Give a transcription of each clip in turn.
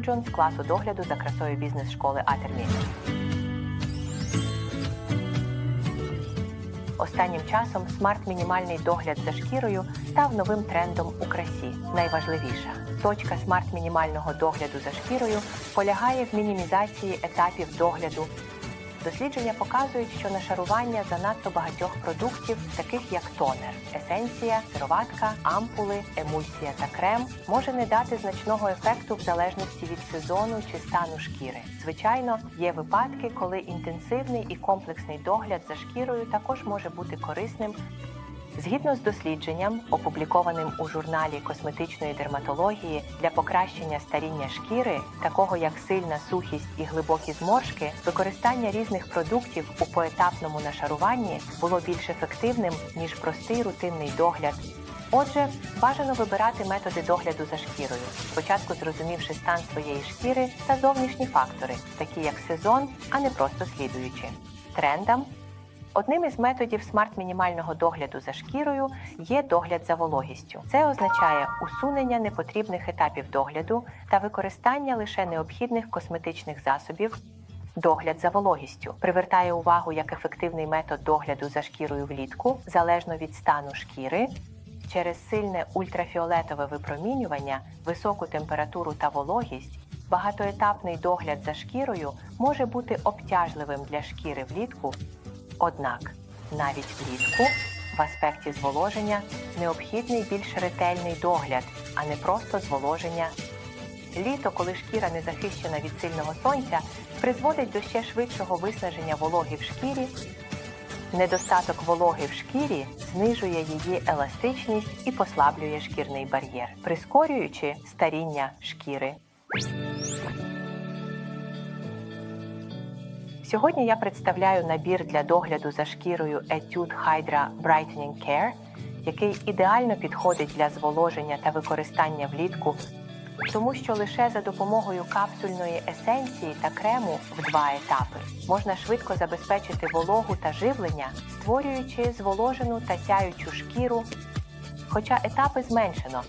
Юджон з класу догляду за красою бізнес-школи Атермі. Останнім часом смарт-мінімальний догляд за шкірою став новим трендом у красі. Найважливіша точка смарт-мінімального догляду за шкірою полягає в мінімізації етапів догляду. Дослідження показують, що нашарування занадто багатьох продуктів, таких як тонер, есенція, сироватка, ампули, емульсія та крем, може не дати значного ефекту в залежності від сезону чи стану шкіри. Звичайно, є випадки, коли інтенсивний і комплексний догляд за шкірою також може бути корисним. Згідно з дослідженням, опублікованим у журналі косметичної дерматології для покращення старіння шкіри, такого як сильна сухість і глибокі зморшки, використання різних продуктів у поетапному нашаруванні було більш ефективним ніж простий рутинний догляд. Отже, бажано вибирати методи догляду за шкірою, спочатку зрозумівши стан своєї шкіри та зовнішні фактори, такі як сезон, а не просто слідуючи трендам. Одним із методів смарт-мінімального догляду за шкірою є догляд за вологістю. Це означає усунення непотрібних етапів догляду та використання лише необхідних косметичних засобів. Догляд за вологістю привертає увагу як ефективний метод догляду за шкірою влітку, залежно від стану шкіри. Через сильне ультрафіолетове випромінювання, високу температуру та вологість, багатоетапний догляд за шкірою може бути обтяжливим для шкіри влітку. Однак навіть влітку в аспекті зволоження необхідний більш ретельний догляд, а не просто зволоження. Літо, коли шкіра не захищена від сильного сонця, призводить до ще швидшого виснаження вологи в шкірі. Недостаток вологи в шкірі знижує її еластичність і послаблює шкірний бар'єр, прискорюючи старіння шкіри. Сьогодні я представляю набір для догляду за шкірою Etude Hydra Brightening Care, який ідеально підходить для зволоження та використання влітку, тому що лише за допомогою капсульної есенції та крему в два етапи можна швидко забезпечити вологу та живлення, створюючи зволожену та сяючу шкіру. Хоча етапи зменшено,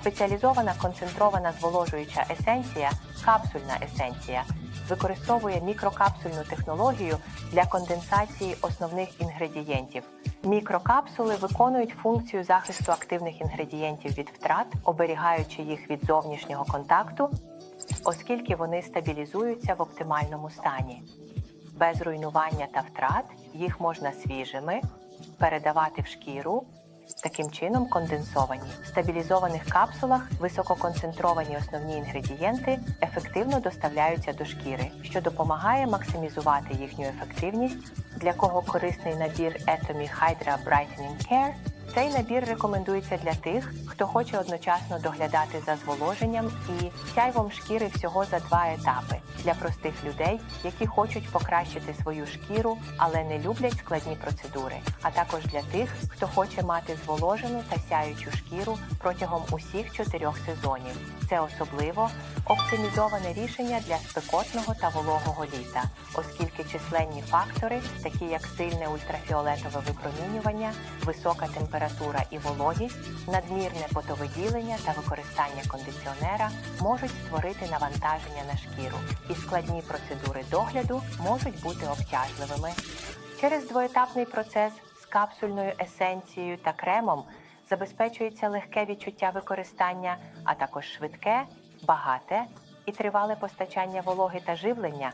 спеціалізована концентрована зволожуюча есенція, капсульна есенція використовує мікрокапсульну технологію для конденсації основних інгредієнтів. Мікрокапсули виконують функцію захисту активних інгредієнтів від втрат, оберігаючи їх від зовнішнього контакту, оскільки вони стабілізуються в оптимальному стані. Без руйнування та втрат їх можна свіжими передавати в шкіру. Таким чином, конденсовані в стабілізованих капсулах висококонцентровані основні інгредієнти ефективно доставляються до шкіри, що допомагає максимізувати їхню ефективність, для кого корисний набір Atomy Hydra Brightening Care. Цей набір рекомендується для тих, хто хоче одночасно доглядати за зволоженням і сяйвом шкіри всього за два етапи для простих людей, які хочуть покращити свою шкіру, але не люблять складні процедури, а також для тих, хто хоче мати зволожену та сяючу шкіру протягом усіх чотирьох сезонів. Це особливо оптимізоване рішення для спекотного та вологого літа, оскільки численні фактори, такі як сильне ультрафіолетове випромінювання, висока температура і вологість, надмірне потовиділення та використання кондиціонера можуть створити навантаження на шкіру, і складні процедури догляду можуть бути обтяжливими. Через двоетапний процес з капсульною есенцією та кремом забезпечується легке відчуття використання, а також швидке, багате і тривале постачання вологи та живлення.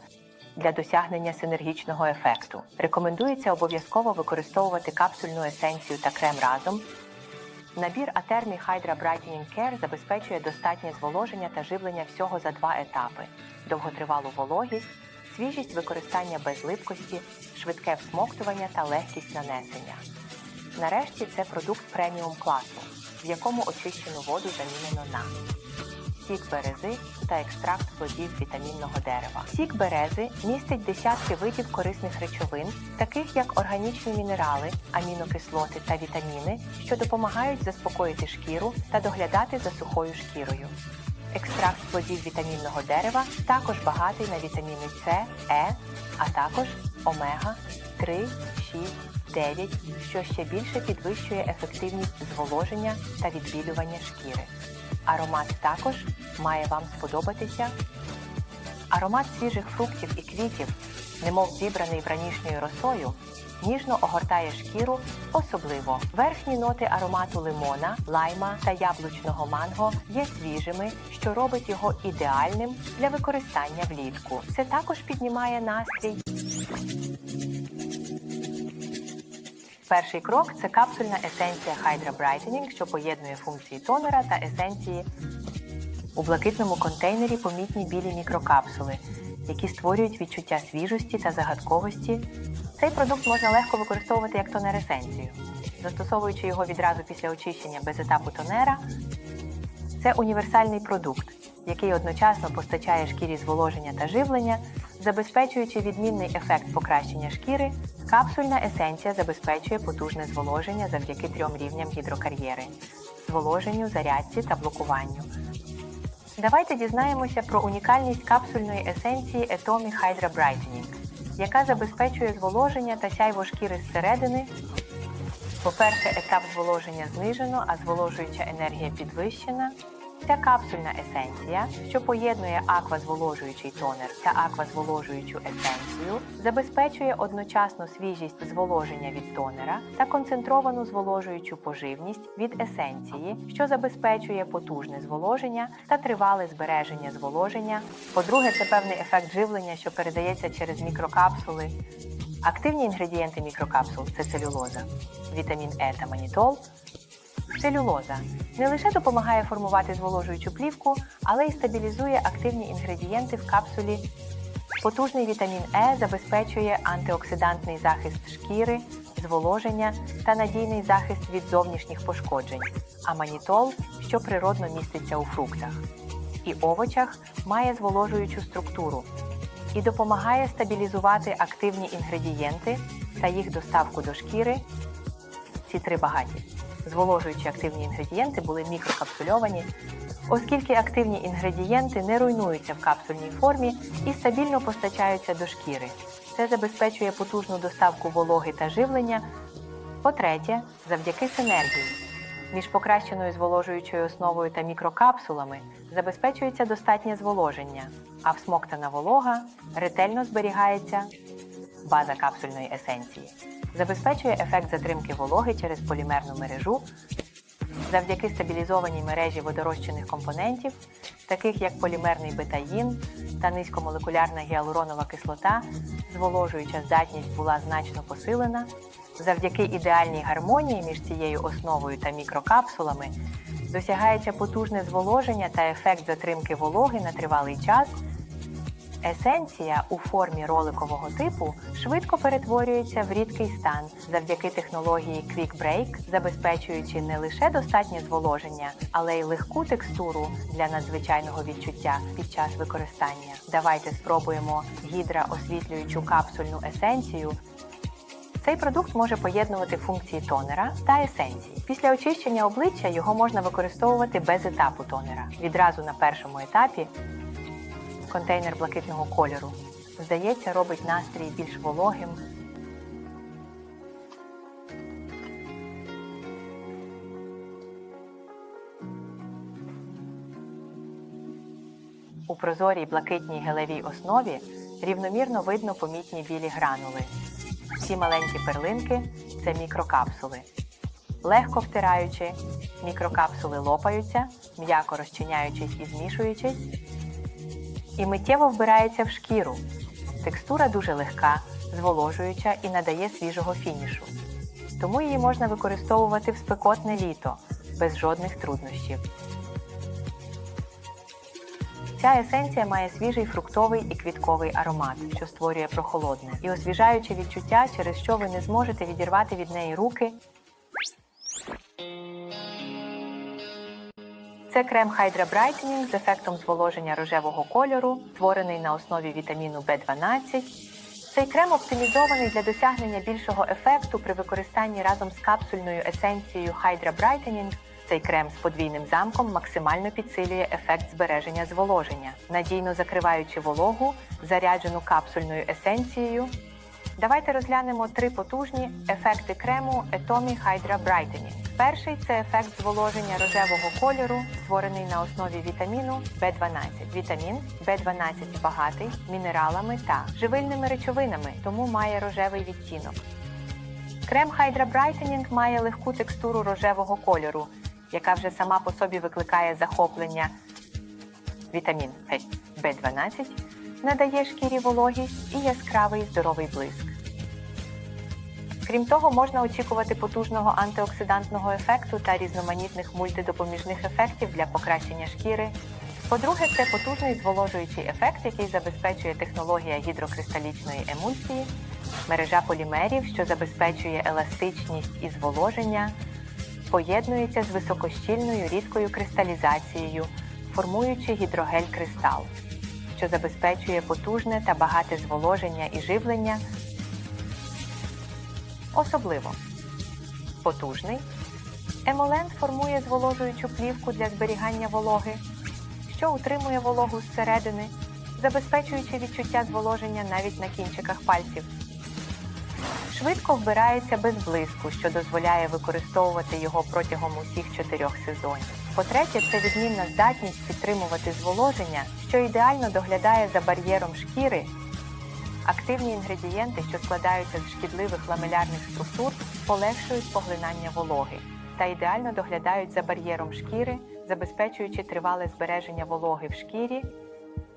Для досягнення синергічного ефекту рекомендується обов'язково використовувати капсульну есенцію та крем разом. Набір Atermi Hydra Brightening Care забезпечує достатнє зволоження та живлення всього за два етапи: довготривалу вологість, свіжість використання без липкості, швидке всмоктування та легкість нанесення. Нарешті це продукт преміум класу, в якому очищену воду замінено на сік берези та екстракт плодів вітамінного дерева. Сік берези містить десятки видів корисних речовин, таких як органічні мінерали, амінокислоти та вітаміни, що допомагають заспокоїти шкіру та доглядати за сухою шкірою. Екстракт плодів вітамінного дерева також багатий на вітаміни С, Е, а також омега 3, 6, 9, що ще більше підвищує ефективність зволоження та відбілювання шкіри. Аромат також має вам сподобатися. Аромат свіжих фруктів і квітів, немов зібраний вранішньою росою, ніжно огортає шкіру, особливо верхні ноти аромату лимона, лайма та яблучного манго є свіжими, що робить його ідеальним для використання влітку. Це також піднімає настрій. Перший крок це капсульна есенція Hydra Brightening, що поєднує функції тонера та есенції у блакитному контейнері помітні білі мікрокапсули, які створюють відчуття свіжості та загадковості. Цей продукт можна легко використовувати як тонер есенцію, застосовуючи його відразу після очищення без етапу тонера. Це універсальний продукт, який одночасно постачає шкірі зволоження та живлення, забезпечуючи відмінний ефект покращення шкіри. Капсульна есенція забезпечує потужне зволоження завдяки трьом рівням гідрокар'єри зволоженню, зарядці та блокуванню. Давайте дізнаємося про унікальність капсульної есенції Etomi Hydra Brightening, яка забезпечує зволоження та сяйво шкіри зсередини. По-перше, етап зволоження знижено, а зволожуюча енергія підвищена. Ця капсульна есенція, що поєднує аквазволожуючий тонер та аквазволожуючу есенцію, забезпечує одночасно свіжість зволоження від тонера та концентровану зволожуючу поживність від есенції, що забезпечує потужне зволоження та тривале збереження зволоження. По-друге, це певний ефект живлення, що передається через мікрокапсули. Активні інгредієнти мікрокапсул це целюлоза, вітамін Е та манітол. Целюлоза не лише допомагає формувати зволожуючу плівку, але й стабілізує активні інгредієнти в капсулі. Потужний вітамін Е забезпечує антиоксидантний захист шкіри, зволоження та надійний захист від зовнішніх пошкоджень. А манітол, що природно міститься у фруктах і овочах, має зволожуючу структуру і допомагає стабілізувати активні інгредієнти та їх доставку до шкіри. Ці три багаті. Зволожуючі активні інгредієнти були мікрокапсульовані, оскільки активні інгредієнти не руйнуються в капсульній формі і стабільно постачаються до шкіри. Це забезпечує потужну доставку вологи та живлення. По-третє, завдяки синергії. Між покращеною зволожуючою основою та мікрокапсулами забезпечується достатнє зволоження, а всмоктана волога ретельно зберігається база капсульної есенції. Забезпечує ефект затримки вологи через полімерну мережу завдяки стабілізованій мережі водорозчинних компонентів, таких як полімерний бетаїн та низькомолекулярна гіалуронова кислота, зволожуюча здатність була значно посилена. Завдяки ідеальній гармонії між цією основою та мікрокапсулами досягається потужне зволоження та ефект затримки вологи на тривалий час. Есенція у формі роликового типу швидко перетворюється в рідкий стан завдяки технології Quick Break, забезпечуючи не лише достатнє зволоження, але й легку текстуру для надзвичайного відчуття під час використання. Давайте спробуємо гідроосвітлюючу капсульну есенцію. Цей продукт може поєднувати функції тонера та есенції. Після очищення обличчя його можна використовувати без етапу тонера. Відразу на першому етапі контейнер блакитного кольору. Здається, робить настрій більш вологим. У прозорій блакитній гелевій основі рівномірно видно помітні білі гранули. Ці маленькі перлинки це мікрокапсули. Легко втираючи, мікрокапсули лопаються, м'яко розчиняючись і змішуючись, і миттєво вбирається в шкіру. Текстура дуже легка, зволожуюча і надає свіжого фінішу. Тому її можна використовувати в спекотне літо без жодних труднощів. Ця есенція має свіжий фруктовий і квітковий аромат, що створює прохолодне і освіжаюче відчуття, через що ви не зможете відірвати від неї руки. Це крем Hydra Brightening з ефектом зволоження рожевого кольору, створений на основі вітаміну В12. Цей крем оптимізований для досягнення більшого ефекту при використанні разом з капсульною есенцією Hydra Brightening. Цей крем з подвійним замком максимально підсилює ефект збереження зволоження, надійно закриваючи вологу, заряджену капсульною есенцією. Давайте розглянемо три потужні ефекти крему Atomy Hydra Brightening. Перший це ефект зволоження рожевого кольору, створений на основі вітаміну B12. Вітамін B12 багатий мінералами та живильними речовинами, тому має рожевий відтінок. Крем Hydra Brightening має легку текстуру рожевого кольору, яка вже сама по собі викликає захоплення. Вітамін B12 надає шкірі вологість і яскравий здоровий блиск. Крім того, можна очікувати потужного антиоксидантного ефекту та різноманітних мультидопоміжних ефектів для покращення шкіри. По-друге, це потужний зволожуючий ефект, який забезпечує технологія гідрокристалічної емульсії, мережа полімерів, що забезпечує еластичність і зволоження, поєднується з високощільною рідкою кристалізацією, формуючи гідрогель-кристал, що забезпечує потужне та багате зволоження і живлення Особливо потужний. Емолент формує зволожуючу плівку для зберігання вологи, що утримує вологу зсередини, забезпечуючи відчуття зволоження навіть на кінчиках пальців. Швидко вбирається без блиску, що дозволяє використовувати його протягом усіх чотирьох сезонів. По-третє, це відмінна здатність підтримувати зволоження, що ідеально доглядає за бар'єром шкіри Активні інгредієнти, що складаються з шкідливих ламелярних структур, полегшують поглинання вологи та ідеально доглядають за бар'єром шкіри, забезпечуючи тривале збереження вологи в шкірі.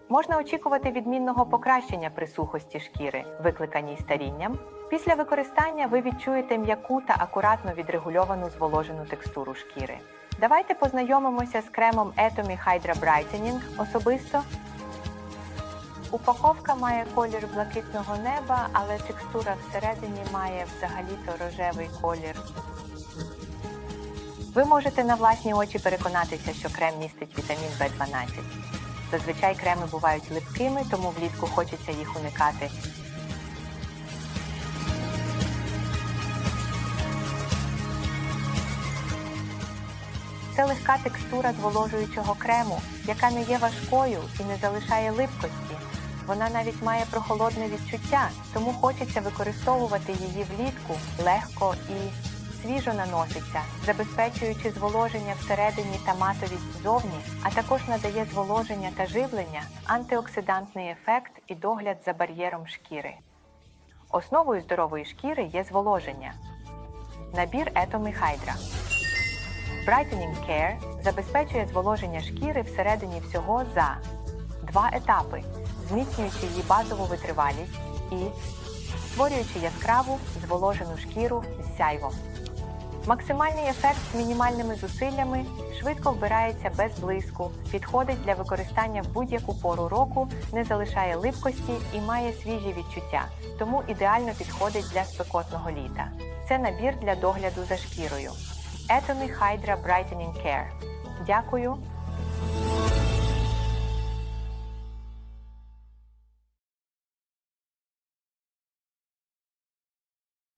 Можна очікувати відмінного покращення при сухості шкіри, викликаній старінням. Після використання ви відчуєте м'яку та акуратно відрегульовану зволожену текстуру шкіри. Давайте познайомимося з кремом Atomy Hydra Brightening особисто. Упаковка має колір блакитного неба, але текстура всередині має взагалі-то рожевий колір. Ви можете на власні очі переконатися, що крем містить вітамін В12. Зазвичай креми бувають липкими, тому влітку хочеться їх уникати. Це легка текстура зволожуючого крему, яка не є важкою і не залишає липкості. Вона навіть має прохолодне відчуття, тому хочеться використовувати її влітку легко і свіжо наноситься, забезпечуючи зволоження всередині та матовість ззовні, а також надає зволоження та живлення, антиоксидантний ефект і догляд за бар'єром шкіри. Основою здорової шкіри є зволоження. Набір Atomy Hydra. Brightening Care забезпечує зволоження шкіри всередині всього за два етапи, зміцнюючи її базову витривалість і створюючи яскраву зволожену шкіру з сяйвом. Максимальний ефект з мінімальними зусиллями швидко вбирається без блиску, підходить для використання в будь-яку пору року, не залишає липкості і має свіжі відчуття, тому ідеально підходить для спекотного літа. Це набір для догляду за шкірою. Atomy Hydra Brightening Care. Дякую.